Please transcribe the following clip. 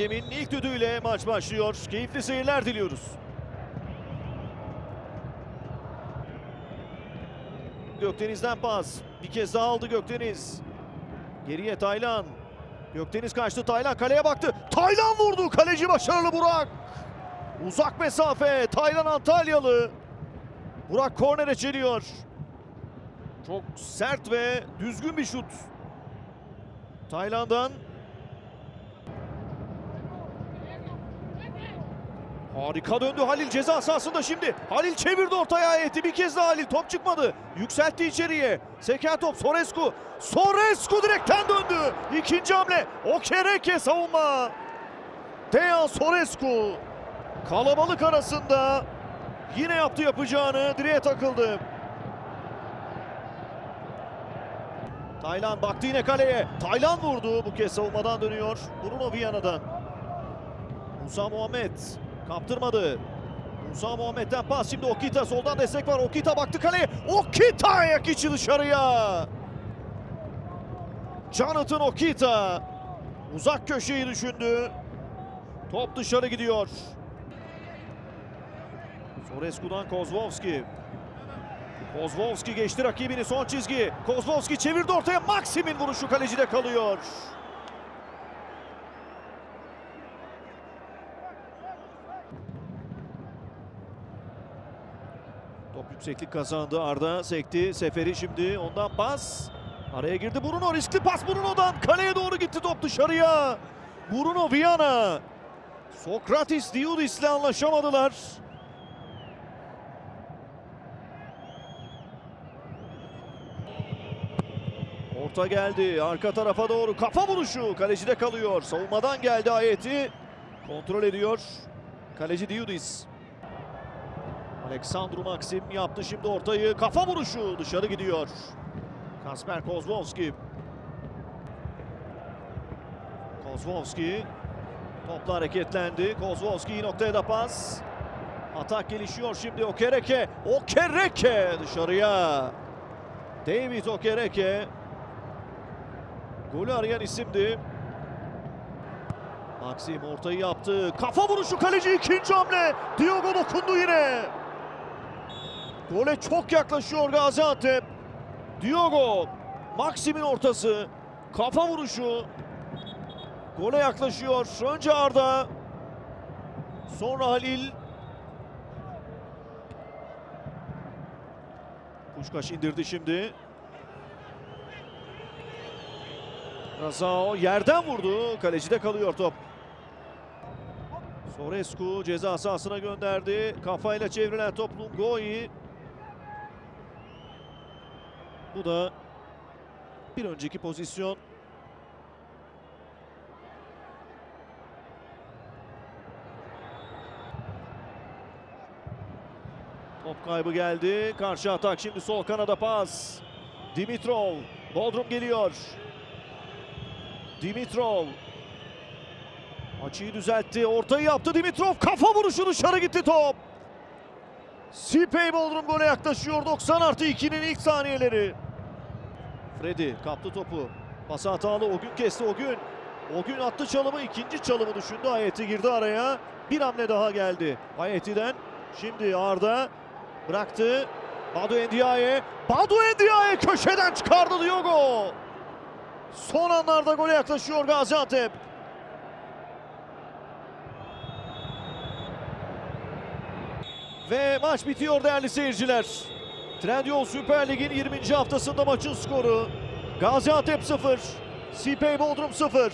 hakemin ilk düdüğüyle maç başlıyor. Keyifli seyirler diliyoruz. Gökdeniz'den pas. Bir kez daha aldı Gökdeniz. Geriye Taylan. Gökdeniz kaçtı. Taylan kaleye baktı. Taylan vurdu. Kaleci başarılı Burak. Uzak mesafe. Taylan Antalyalı. Burak kornere çeliyor. Çok sert ve düzgün bir şut. Tayland'dan Harika döndü Halil ceza sahasında şimdi. Halil çevirdi ortaya ayeti. Bir kez daha Halil top çıkmadı. Yükseltti içeriye. Seken top Sorescu. Sorescu direkten döndü. İkinci hamle. Okereke savunma. Dejan Sorescu. Kalabalık arasında yine yaptı yapacağını. Direğe takıldı. Taylan baktı yine kaleye. Taylan vurdu. Bu kez savunmadan dönüyor. Bruno Viana'dan. Musa Muhammed kaptırmadı. Musa Muhammed'den pas şimdi Okita soldan destek var. Okita baktı kaleye. Okita ayak içi dışarıya. Jonathan Okita uzak köşeyi düşündü. Top dışarı gidiyor. Sorescu'dan Kozłowski. Kozłowski geçti rakibini son çizgi. Kozłowski çevirdi ortaya. Maksim'in vuruşu kalecide kalıyor. Top yükseklik kazandı. Arda sekti. Seferi şimdi ondan pas. Araya girdi Bruno. Riskli pas Bruno'dan. Kaleye doğru gitti top dışarıya. Bruno Viana. Sokratis Diudis'le anlaşamadılar. Orta geldi. Arka tarafa doğru. Kafa vuruşu. Kalecide kalıyor. Savunmadan geldi ayeti. Kontrol ediyor. Kaleci Diudis. Aleksandru Maxim yaptı şimdi ortayı. Kafa vuruşu dışarı gidiyor. Kasper Kozłowski. Kozłowski topla hareketlendi. Kozłowski iyi noktaya da pas. Atak gelişiyor şimdi Okereke. Okereke dışarıya. David Okereke. Golü arayan isimdi. Maxim ortayı yaptı. Kafa vuruşu kaleci ikinci hamle. Diogo dokundu yine. Gole çok yaklaşıyor Gaziantep. Diogo, Maxim'in ortası, kafa vuruşu. Gole yaklaşıyor. Önce Arda, sonra Halil. Kuşkaş indirdi şimdi. Razao yerden vurdu. Kalecide kalıyor top. Sorescu ceza sahasına gönderdi. Kafayla çevrilen top Lungoyi. Bu da bir önceki pozisyon. Top kaybı geldi. Karşı atak şimdi sol kanada pas. Dimitrov. Bodrum geliyor. Dimitrov. Açıyı düzeltti. Ortayı yaptı Dimitrov. Kafa vuruşu dışarı gitti top. Sipey Bodrum gole yaklaşıyor. 90 artı 2'nin ilk saniyeleri. Freddy kaptı topu. Pas hatalı o gün kesti o gün. O gün attı çalımı ikinci çalımı düşündü. Ayeti girdi araya. Bir hamle daha geldi. Ayeti'den şimdi Arda bıraktı. Badu Endiaye. Badu Endiaye köşeden çıkardı Diogo. Son anlarda gole yaklaşıyor Gaziantep. Ve maç bitiyor değerli seyirciler. Trendyol Süper Lig'in 20. haftasında maçın skoru Gaziantep 0, Sipey Bodrum 0.